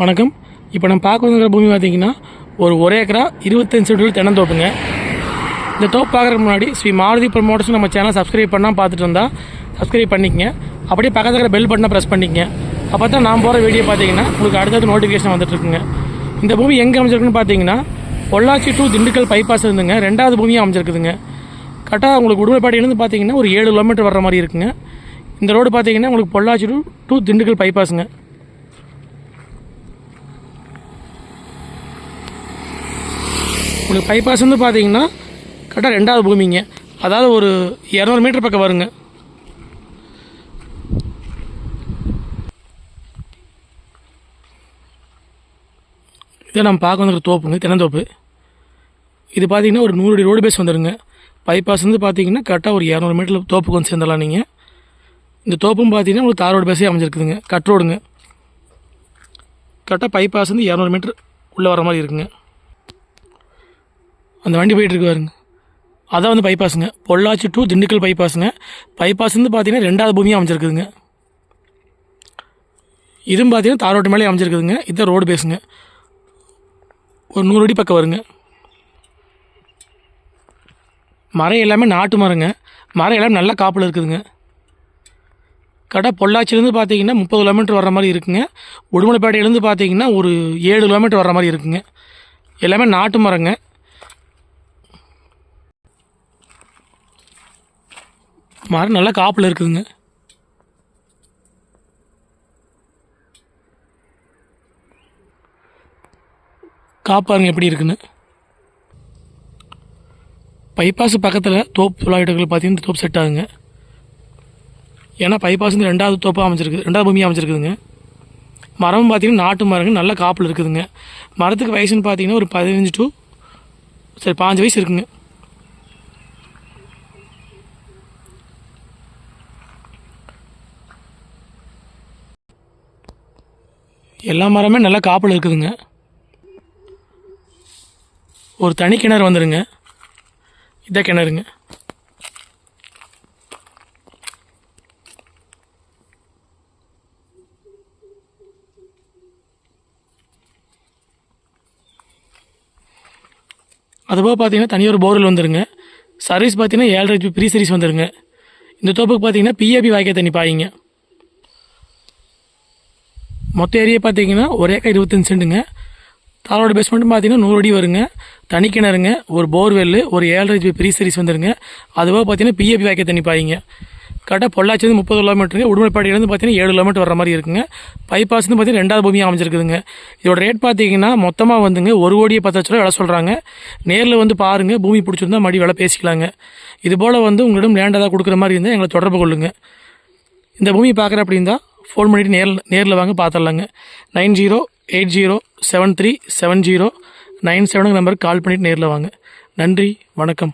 வணக்கம். இப்போ நம்ம பார்க்க வந்துருக்கிற பூமி பார்த்தீங்கன்னா ஒரு ஒரு ஏக்கரா இருபத்தஞ்சு சென்டில் தென்னந்தோப்புங்க இந்த தோப்பு பார்க்குறதுக்கு முன்னாடி ஸ்ரீ மாருதி ப்ரொமோட்டர்ஸ் நம்ம சேனல் சப்ஸ்கிரைப் பண்ணால் பார்த்துட்டு இருந்தால் சப்ஸ்கிரைப் பண்ணிக்கங்க. அப்படியே பக்கத்தில் இருக்கிற பெல் பட்டனை ப்ரெஸ் பண்ணிக்கங்க. அப்போ தான் நான் போகிற வீடியோ பார்த்தீங்கன்னா உங்களுக்கு அடுத்தடுத்து நோட்டிஃபிகேஷன் வந்துட்டுருக்குங்க. இந்த பூமி எங்கே அமைச்சிருக்குன்னு பார்த்தீங்கன்னா பொள்ளாச்சி டு திண்டுக்கல் பைபாஸ் இருந்துங்க. ரெண்டாவது பூமியாக அமைச்சிருக்குதுங்க கரெக்டாக உங்களுக்கு உடுமலைப்பாடியிலேருந்து பார்த்தீங்கன்னா ஒரு ஏழு கிலோமீட்டர் வர்ற மாதிரி இருக்குங்க. இந்த ரோடு பார்த்தீங்கன்னா உங்களுக்கு பொள்ளாச்சி டு டு திண்டுக்கல் பைபாஸுங்க உங்களுக்கு பைபாஸ் வந்து பார்த்தீங்கன்னா கரெக்டாக ரெண்டாவது பூமிங்க. அதாவது ஒரு இரநூறு மீட்டர் பக்கம் வருங்க. இதை நம்ம பார்க்க வந்துருக்க தோப்புங்க தென்னந்தோப்பு. இது பார்த்தீங்கன்னா ஒரு நூறு அடி ரோடு பேஸ் வந்துடுங்க பைபாஸ் வந்து பார்த்தீங்கன்னா கரெக்டாக ஒரு இரநூறு மீட்டரில் தோப்புக்கு வந்து சேர்ந்துடலாம் நீங்கள் இந்த தோப்பும் பார்த்தீங்கன்னா உங்களுக்கு தார் ரோடு பேஸே அமைஞ்சிருக்குதுங்க. கட் ரோடுங்க கரெக்டாக பைபாஸ் வந்து இரநூறு மீட்டர் உள்ளே வர மாதிரி இருக்குங்க. அந்த வண்டி போயிட்டு இருக்கு பாருங்க. அதான் வந்து பைபாஸுங்க பொள்ளாச்சி டு திண்டுக்கல் பைபாஸுங்க பைபாஸ் வந்து பார்த்தீங்கன்னா ரெண்டாவது பூமியாக அமைஞ்சிருக்குதுங்க. இதுவும் பார்த்தீங்கன்னா தாரோட்டு மேலே அமைஞ்சிருக்குதுங்க. இதுதான் ரோடு பேஸுங்க ஒரு நூறு அடி பக்கம் வருங்க. மரம் எல்லாமே நாட்டு மரங்க. மரம் எல்லாமே நல்ல காப்பில் இருக்குதுங்க. கடை பொள்ளாச்சிலேருந்து பார்த்தீங்கன்னா முப்பது கிலோமீட்டர் வர்ற மாதிரி இருக்குங்க. உடுமலைப்பேட்டையிலேருந்து பார்த்தீங்கன்னா ஒரு ஏழு கிலோமீட்டர் வர்ற மாதிரி இருக்குங்க. எல்லாமே நாட்டு மரங்க. மரம் நல்லா காப்பில் இருக்குதுங்க. காப்பாருங்க எப்படி இருக்குன்னு. பைபாஸ் பக்கத்தில் தோப்பு தொழிலாளர்கள் பார்த்தீங்கன்னா தோப்பு செட் ஆகுங்க. ஏன்னா பைபாஸ் வந்து ரெண்டாவது தோப்பாக அமைச்சிருக்கு ரெண்டாவது பூமியாக அமைச்சிருக்குதுங்க மரம் பார்த்திங்கன்னா நாட்டு மரங்கள் நல்ல காப்பில் இருக்குதுங்க. மரத்துக்கு வயசுன்னு பார்த்தீங்கன்னா ஒரு பதினஞ்சு டு சரி பாஞ்சு வயசு இருக்குங்க. எல்லா மரமே நல்லா காப்பில் இருக்குதுங்க. ஒரு தனி கிணறு வந்துடுங்க இதான் கிணறுங்க. அதுபோக பார்த்தீங்கன்னா தனி ஒரு போர்வெல் வந்துருங்க. சர்வீஸ் பார்த்தீங்கன்னா ஏழரை ப்ரீ சர்வீஸ் வந்துருங்க. இந்த தோப்புக்கு பார்த்தீங்கன்னா பிஏபி வாய்க்கால் தண்ணி பாயிங்க. மொத்த ஏரியா பார்த்தீங்கன்னா ஒரு ஏக்கர் இருபத்தஞ்சு சென்ட்டுங்க. தாளோட பேஸ்மெண்ட்டும் பார்த்தீங்கன்னா நூறு அடி வருங்க. தனி கிணறுங்க ஒரு போர்வெல் ஒரு ஏழரை ஜிபி ப்ரீ சீரிஸ் வந்துருங்க. அதுவாக பார்த்தீங்கன்னா பிஏபி வாய்க்க தண்ணி பாய்ங்க கரெக்டாக பொள்ளாச்சி வந்து முப்பது கிலோமீட்டருங்க. உடுமலைப்பாடியிலேருந்து பார்த்தீங்கன்னா ஏழு கிலோமீட்டர் வர மாதிரி இருக்குங்க. பைபாஸ் வந்து பார்த்தீங்கன்னா ரெண்டாவது பூமியாக அமைஞ்சிருக்குதுங்க. இதோட ரேட் பார்த்தீங்கன்னா மொத்தமாக வந்துங்க ஒரு கோடியே பத்து லட்ச ரூபா விலை சொல்கிறாங்க நேரில் வந்து பாருங்கள் பூமி பிடிச்சிருந்தா மறுபடியும் விலை பேசிக்கலாங்க. இது போல் வந்து உங்களிடம் லேண்ட் ஏதாவது கொடுக்குற மாதிரி இருந்தால் எங்களை தொடர்பு கொள்ளுங்க. இந்த பூமி பார்க்குற அப்படி இருந்தால் ஃபோன் பண்ணிவிட்டு நேரில் நேரில் வாங்க பார்த்துடலாங்க nine zero eight zero seven three seven zero nine செவனுக்கு நம்பருக்கு கால் பண்ணிவிட்டு நேரில் வாங்க. நன்றி வணக்கம்.